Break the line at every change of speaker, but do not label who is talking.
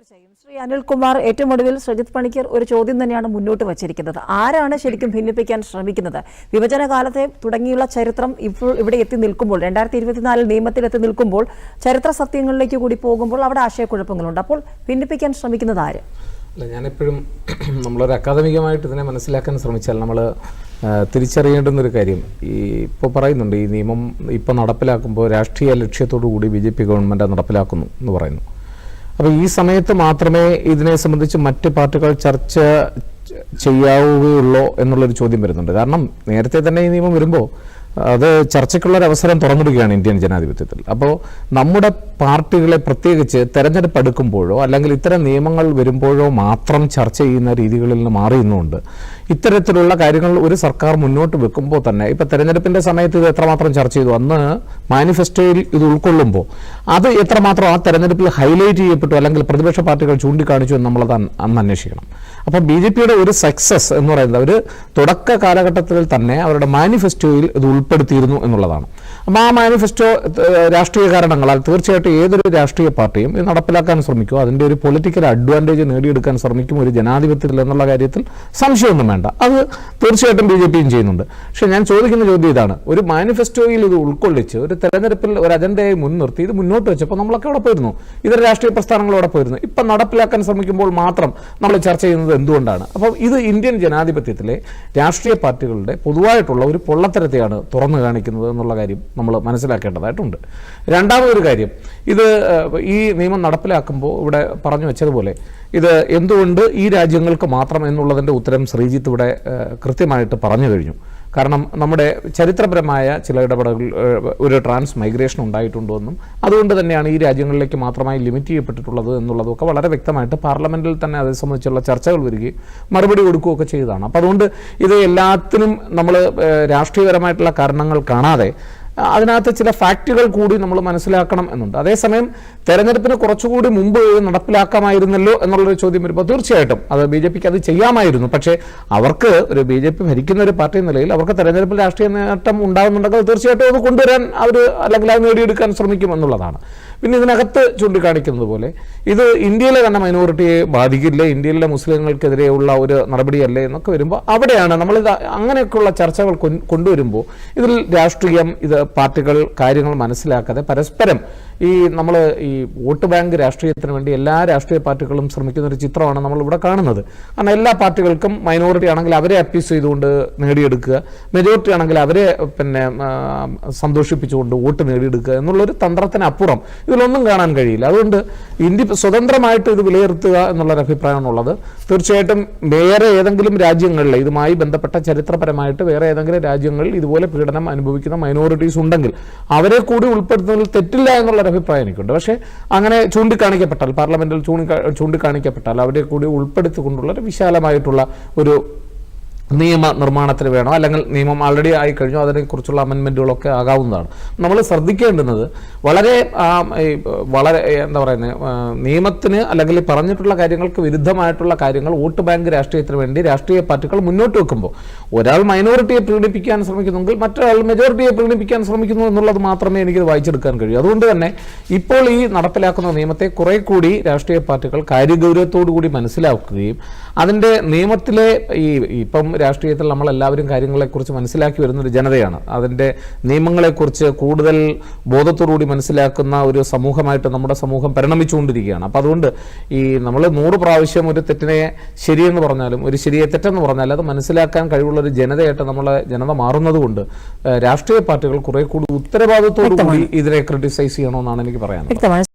തീർച്ചയായും. ശ്രീ അനിൽകുമാർ ഏറ്റവും ഒടുവിൽ സജിത് പണിക്കർ ഒരു ചോദ്യം തന്നെയാണ് മുന്നോട്ട് വച്ചിരിക്കുന്നത്. ആരാണ് ശരിക്കും ഭിന്നിപ്പിക്കാൻ ശ്രമിക്കുന്നത്? വിഭജന കാലത്തെ തുടങ്ങിയുള്ള ചരിത്രം ഇപ്പോൾ ഇവിടെ എത്തി നിൽക്കുമ്പോൾ രണ്ടായിരത്തി ഇരുപത്തിനാലിൽ നിയമത്തിൽ എത്തി നിൽക്കുമ്പോൾ ചരിത്ര സത്യങ്ങളിലേക്ക് കൂടി പോകുമ്പോൾ അവിടെ ആശയക്കുഴപ്പങ്ങളുണ്ട്. അപ്പോൾ ഭിന്നിപ്പിക്കാൻ ശ്രമിക്കുന്നത് ആര്?
അല്ല ഞാനെപ്പോഴും നമ്മളൊരു അക്കാദമികമായിട്ട് ഇതിനെ മനസ്സിലാക്കാൻ ശ്രമിച്ചാൽ നമ്മൾ തിരിച്ചറിയേണ്ടുന്ന ഒരു കാര്യം. ഈ ഇപ്പോൾ പറയുന്നുണ്ട് ഈ നിയമം ഇപ്പോൾ നടപ്പിലാക്കുമ്പോൾ രാഷ്ട്രീയ ലക്ഷ്യത്തോടു കൂടി ബി ജെ പി ഗവൺമെന്റ് നടപ്പിലാക്കുന്നു എന്ന് പറയുന്നു. അപ്പോൾ ഈ സമയത്ത് മാത്രമേ ഇതിനെ സംബന്ധിച്ച് മറ്റ് പാർട്ടികൾ ചർച്ച ചെയ്യാവുകയുള്ളൂ എന്നുള്ളൊരു ചോദ്യം വരുന്നുണ്ട്. കാരണം നേരത്തെ തന്നെ ഈ നിയമം വരുമ്പോൾ അത് ചർച്ചയ്ക്കുള്ള ഒരു അവസരം തുറന്നിടുകയാണ് ഇന്ത്യൻ ജനാധിപത്യത്തിൽ. അപ്പോൾ നമ്മുടെ പാർട്ടികളെ പ്രത്യേകിച്ച് തെരഞ്ഞെടുപ്പ് അടുക്കുമ്പോഴോ അല്ലെങ്കിൽ ഇത്തരം നിയമങ്ങൾ വരുമ്പോഴോ മാത്രം ചർച്ച ചെയ്യുന്ന രീതികളിൽ നിന്ന് മാറി നിന്നുകൊണ്ട് ഇത്തരത്തിലുള്ള കാര്യങ്ങൾ ഒരു സർക്കാർ മുന്നോട്ട് വെക്കുമ്പോൾ തന്നെ ഇപ്പൊ തെരഞ്ഞെടുപ്പിന്റെ സമയത്ത് ഇത് എത്രമാത്രം ചർച്ച ചെയ്തു? അന്ന് മാനിഫെസ്റ്റോയിൽ ഇത് ഉൾക്കൊള്ളുമ്പോൾ അത് എത്രമാത്രം ആ തെരഞ്ഞെടുപ്പിൽ ഹൈലൈറ്റ് ചെയ്യപ്പെട്ടു അല്ലെങ്കിൽ പ്രതിപക്ഷ പാർട്ടികൾ ചൂണ്ടിക്കാണിച്ചു എന്ന് നമ്മളത് അന്ന് അന്വേഷിക്കണം. അപ്പോൾ ബി ജെ പിയുടെ ഒരു സക്സസ് എന്ന് പറയുന്നത് അവർ തുടക്ക കാലഘട്ടത്തിൽ തന്നെ അവരുടെ മാനിഫെസ്റ്റോയിൽ ഇത് ഉൾപ്പെടുത്തിയിരുന്നു എന്നുള്ളതാണ്. അപ്പോൾ ആ മാനിഫെസ്റ്റോ രാഷ്ട്രീയ കാരണങ്ങളാൽ തീർച്ചയായിട്ടും ഏതൊരു രാഷ്ട്രീയ പാർട്ടിയും ഇത് നടപ്പിലാക്കാൻ ശ്രമിക്കും. അതിന്റെ ഒരു പൊളിറ്റിക്കൽ അഡ്വാന്റേജ് നേടിയെടുക്കാൻ ശ്രമിക്കും ഒരു ജനാധിപത്യത്തിൽ എന്നുള്ള കാര്യത്തിൽ സംശയമൊന്നും വേണ്ട. അത് തീർച്ചയായിട്ടും ബി ജെ പിയും ചെയ്യുന്നുണ്ട്. പക്ഷെ ഞാൻ ചോദിക്കുന്ന ചോദ്യം ഇതാണ്. ഒരു മാനിഫെസ്റ്റോയിൽ ഇത് ഉൾക്കൊള്ളിച്ച് ഒരു തെരഞ്ഞെടുപ്പിൽ ഒരു അജണ്ടയായി മുൻനിർത്തി ഇത് മുന്നോട്ട് വെച്ചപ്പോൾ നമ്മളൊക്കെ അവിടെ പോയിരുന്നു. ഇതര രാഷ്ട്രീയ പ്രസ്ഥാനങ്ങൾ അവിടെ പോയിരുന്നു. ഇപ്പം നടപ്പിലാക്കാൻ ശ്രമിക്കുമ്പോൾ മാത്രം നമ്മൾ ചർച്ച ചെയ്യുന്നത് എന്തുകൊണ്ടാണ്? അപ്പം ഇത് ഇന്ത്യൻ ജനാധിപത്യത്തിലെ രാഷ്ട്രീയ പാർട്ടികളുടെ പൊതുവായിട്ടുള്ള ഒരു പൊള്ളത്തരത്തെയാണ് തുറന്നു കാണിക്കുന്നത് എന്നുള്ള കാര്യം നമ്മൾ മനസ്സിലാക്കേണ്ടതായിട്ടുണ്ട്. രണ്ടാമതൊരു കാര്യം ഇത് ഈ നിയമം നടപ്പിലാക്കുമ്പോൾ ഇവിടെ പറഞ്ഞു വെച്ചതുപോലെ ഇത് എന്തുകൊണ്ട് ഈ രാജ്യങ്ങൾക്ക് മാത്രം എന്നുള്ളതിന്റെ ഉത്തരം ശ്രീജിത്ത് ഇവിടെ കൃത്യമായിട്ട് പറഞ്ഞു കഴിഞ്ഞു. കാരണം നമ്മുടെ ചരിത്രപരമായ ചില ഇടപെടലുകൾ ഒരു ട്രാൻസ് മൈഗ്രേഷൻ ഉണ്ടായിട്ടുണ്ടെന്നും അതുകൊണ്ട് തന്നെയാണ് ഈ രാജ്യങ്ങളിലേക്ക് മാത്രമായി ലിമിറ്റ് ചെയ്യപ്പെട്ടിട്ടുള്ളത് എന്നുള്ളതൊക്കെ വളരെ വ്യക്തമായിട്ട് പാർലമെന്റിൽ തന്നെ അതേ സംബന്ധിച്ചുള്ള ചർച്ചകൾ വരികയും മറുപടി കൊടുക്കുകയൊക്കെ ചെയ്തതാണ്. അപ്പോൾ അതുകൊണ്ട് ഇത് എല്ലാത്തിനും നമ്മൾ രാഷ്ട്രീയപരമായിട്ടുള്ള കാരണങ്ങൾ കാണാതെ അതിനകത്ത് ചില ഫാക്റ്റുകൾ കൂടി നമ്മൾ മനസ്സിലാക്കണം എന്നുണ്ട്. അതേസമയം തെരഞ്ഞെടുപ്പിന് കുറച്ചുകൂടി മുമ്പ് നടപ്പിലാക്കാമായിരുന്നല്ലോ എന്നുള്ളൊരു ചോദ്യം വരുമ്പോൾ തീർച്ചയായിട്ടും അത് ബി ജെ പിക്ക് അത് ചെയ്യാമായിരുന്നു. പക്ഷേ അവർക്ക് ഒരു ബി ജെ പി ഭരിക്കുന്ന ഒരു പാർട്ടി നിലയിൽ അവർക്ക് തെരഞ്ഞെടുപ്പിൽ രാഷ്ട്രീയ നേട്ടം ഉണ്ടാകുന്നുണ്ടെങ്കിൽ തീർച്ചയായിട്ടും അത് കൊണ്ടുവരാൻ അവർ അല്ലെങ്കിൽ അത് നേടിയെടുക്കാൻ ശ്രമിക്കും എന്നുള്ളതാണ്. പിന്നെ ഇതിനകത്ത് ചൂണ്ടിക്കാണിക്കുന്നത് പോലെ ഇത് ഇന്ത്യയിലെ തന്നെ മൈനോറിറ്റിയെ ബാധിക്കില്ല ഇന്ത്യയിലെ മുസ്ലിങ്ങൾക്കെതിരെയുള്ള ഒരു നടപടിയല്ലേ എന്നൊക്കെ വരുമ്പോൾ അവിടെയാണ് നമ്മളിത് അങ്ങനെയൊക്കെയുള്ള ചർച്ചകൾ കൊണ്ടുവരുമ്പോൾ ഇതിൽ രാഷ്ട്രീയം ഇത് പാർട്ടികൾ കാര്യങ്ങൾ മനസ്സിലാക്കാതെ പരസ്പരം ഈ നമ്മൾ ഈ വോട്ട് ബാങ്ക് രാഷ്ട്രീയത്തിന് വേണ്ടി എല്ലാ രാഷ്ട്രീയ പാർട്ടികളും ശ്രമിക്കുന്ന ഒരു ചിത്രമാണ് നമ്മൾ ഇവിടെ കാണുന്നത്. കാരണം എല്ലാ പാർട്ടികൾക്കും മൈനോറിറ്റി ആണെങ്കിൽ അവരെ അപ്പീസ് ചെയ്തുകൊണ്ട് നേടിയെടുക്കുക മെജോറിറ്റി ആണെങ്കിൽ അവരെ പിന്നെ സന്തോഷിപ്പിച്ചുകൊണ്ട് വോട്ട് നേടിയെടുക്കുക എന്നുള്ളൊരു തന്ത്രത്തിനപ്പുറം ഇതിലൊന്നും കാണാൻ കഴിയില്ല. അതുകൊണ്ട് ഇന്ത്യ സ്വതന്ത്രമായിട്ട് ഇത് വിലയിരുത്തുക എന്നുള്ളൊരു അഭിപ്രായമാണുള്ളത്. തീർച്ചയായിട്ടും വേറെ ഏതെങ്കിലും രാജ്യങ്ങളിൽ ഇതുമായി ബന്ധപ്പെട്ട ചരിത്രപരമായിട്ട് വേറെ ഏതെങ്കിലും രാജ്യങ്ങളിൽ ഇതുപോലെ പീഡനം അനുഭവിക്കുന്ന മൈനോറിറ്റീസ് ഉണ്ടെങ്കിൽ അവരെ കൂടി ഉൾപ്പെടുത്തുന്നതിൽ തെറ്റില്ല എന്നുള്ളൊരു അഭിപ്രായം എനിക്കുണ്ട്. പക്ഷേ അങ്ങനെ ചൂണ്ടിക്കാണിക്കപ്പെട്ടാൽ പാർലമെന്റിൽ ചൂണ്ടിക്കാ- ചൂണ്ടിക്കാണിക്കപ്പെട്ടാൽ അവരെ കൂടി ഉൾപ്പെടുത്തിക്കൊണ്ടുള്ള ഒരു വിശാലമായിട്ടുള്ള ഒരു നിയമ നിർമ്മാണത്തിന് വേണോ? അല്ലെങ്കിൽ നിയമം ആൾറെഡി ആയി കഴിഞ്ഞോ അതിനെക്കുറിച്ചുള്ള അമെൻമെന്റുകളൊക്കെ ആകാവുന്നതാണ്. നമ്മൾ ശ്രദ്ധിക്കേണ്ടുന്നത് വളരെ വളരെ എന്താ പറയുന്നത് നിയമത്തിന് അല്ലെങ്കിൽ പറഞ്ഞിട്ടുള്ള കാര്യങ്ങൾക്ക് വിരുദ്ധമായിട്ടുള്ള കാര്യങ്ങൾ വോട്ട് ബാങ്ക് രാഷ്ട്രീയത്തിന് വേണ്ടി രാഷ്ട്രീയ പാർട്ടികൾ മുന്നോട്ട് വെക്കുമ്പോൾ ഒരാൾ മൈനോറിറ്റിയെ പ്രീണിപ്പിക്കാൻ ശ്രമിക്കുന്നെങ്കിൽ മറ്റൊരാൾ മെജോറിറ്റിയെ പ്രീണിപ്പിക്കാൻ ശ്രമിക്കുന്നു എന്നുള്ളത് മാത്രമേ എനിക്കിത് വായിച്ചെടുക്കാൻ കഴിയൂ. അതുകൊണ്ട് തന്നെ ഇപ്പോൾ ഈ നടപ്പിലാക്കുന്ന നിയമത്തെ കുറെ കൂടി രാഷ്ട്രീയ പാർട്ടികൾ കാര്യഗൗരവത്തോടു കൂടി മനസ്സിലാക്കുകയും അതിന്റെ നിയമത്തിലെ ഈ ഇപ്പം രാഷ്ട്രീയത്തിൽ നമ്മൾ എല്ലാവരും കാര്യങ്ങളെക്കുറിച്ച് മനസ്സിലാക്കി വരുന്ന ഒരു ജനതയാണ്. അതിന്റെ നിയമങ്ങളെക്കുറിച്ച് കൂടുതൽ ബോധത്തോടുകൂടി മനസ്സിലാക്കുന്ന ഒരു സമൂഹമായിട്ട് നമ്മുടെ സമൂഹം പരിണമിച്ചുകൊണ്ടിരിക്കുകയാണ്. അപ്പോൾ അതുകൊണ്ട് ഈ നമ്മൾ നൂറ് പ്രാവശ്യം ഒരു തെറ്റിനെ ശരിയെന്ന് പറഞ്ഞാലും ഒരു ശരിയെ തെറ്റെന്ന് പറഞ്ഞാലും അത് മനസ്സിലാക്കാൻ കഴിവുള്ള ഒരു ജനതയായിട്ട് നമ്മളെ ജനത മാറുന്നതുകൊണ്ട് രാഷ്ട്രീയ പാർട്ടികൾ കുറെ കൂടി ഉത്തരവാദിത്തോടു കൂടി ഇതിനെ ക്രിട്ടിസൈസ് ചെയ്യണമെന്നാണ് എനിക്ക് പറയാനുള്ളത്.